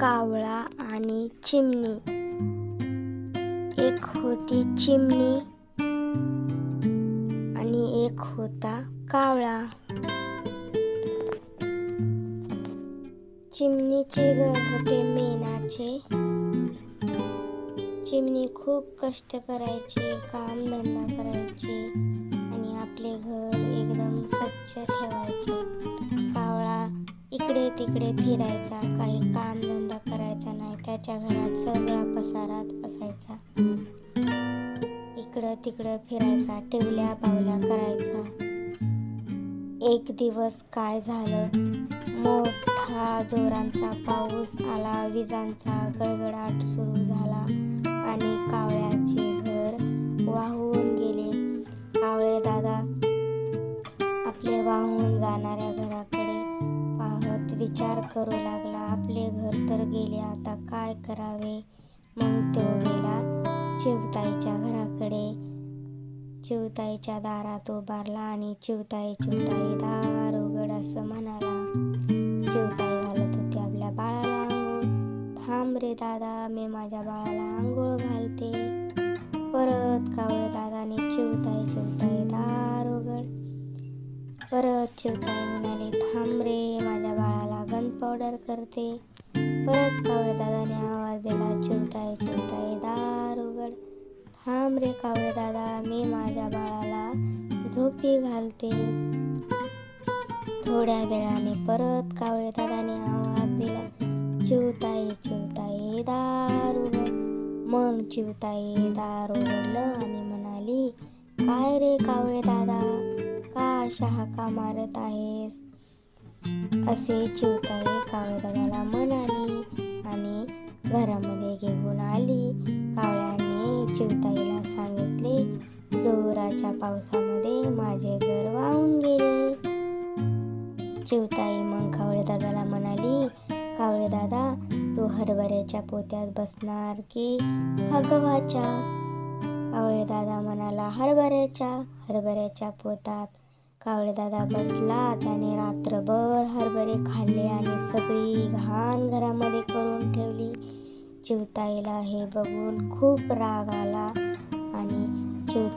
कावळा आणि चिमणी. एक होती चिमणी आणि एक होता कावळा. चिमणीचे घर होते मेणाचे. चिमणी खूप कष्ट करायची काम धंदा करायची. आपले घर एकदम स्वच्छ ठेवायचे. कावळा इकडे तिकडे फिरायचा काही काम धंदा करायचा नाही त्याच्या घरात सगळा पसाराच असायचा इकडं तिकडं फिरायचा टिवल्या पावल्या करायचा. एक दिवस काय झालं? मोठा जोरांचा पाऊस आला विजांचा गडगडाट सुरू झाला आणि कावळ्याचे वाहून जाणाऱ्या घराकडे पाहत विचार करू लागला आपले घर तर गेले आता काय करावे? मग तो गेला चिवताईच्या घराकडे. चिवताईच्या दारात उभारला आणि चिवताई चिवताई दार उघड असं म्हणाला. चिवताई घालत होती आपल्या बाळाला आंघोळ. थांब रे दादा मी माझ्या बाळाला आंघोळ घालते. परत कावळे दादाने चिवताई चिवताई दार उघड परत चिवताई म्हणाली थांब रे माझ्या बाळाला गन पावडर करते. परत कावळे दादाने आवाज दिला चिवताई चिवताई दार उघड. थांब रे कावळे दादा मी माझ्या बाळाला झोपी घालते. थोड्या वेळाने परत कावळे दादाने आवाज दिला चिवताई चिवताई दार उघड. मग चिवताई दार उघडलं आणि म्हणाली काय रे कावळे दादा अशा हाका मारत आहेस असे चिवताई कावळे दादाला म्हणाली आणि घरामध्ये घेऊन आली. कावळ्याने चिवताईला सांगितले जोराच्या पावसामध्ये माझे घर वाहून गेले. चिवताई मग कावळे दादाला म्हणाली कावळे दादा तू हरभऱ्याच्या पोत्यात बसणार की हा गव्हाच्या कावळे दादा म्हणाला हरभऱ्याच्या हरभऱ्याच्या पोतात कावळेदादा बसला त्याने रात्रभर हरभरे खाल्ले आणि सगळी घाण घरामध्ये करून ठेवली. चिवताईला हे बघून खूप राग आला आणि चिवताई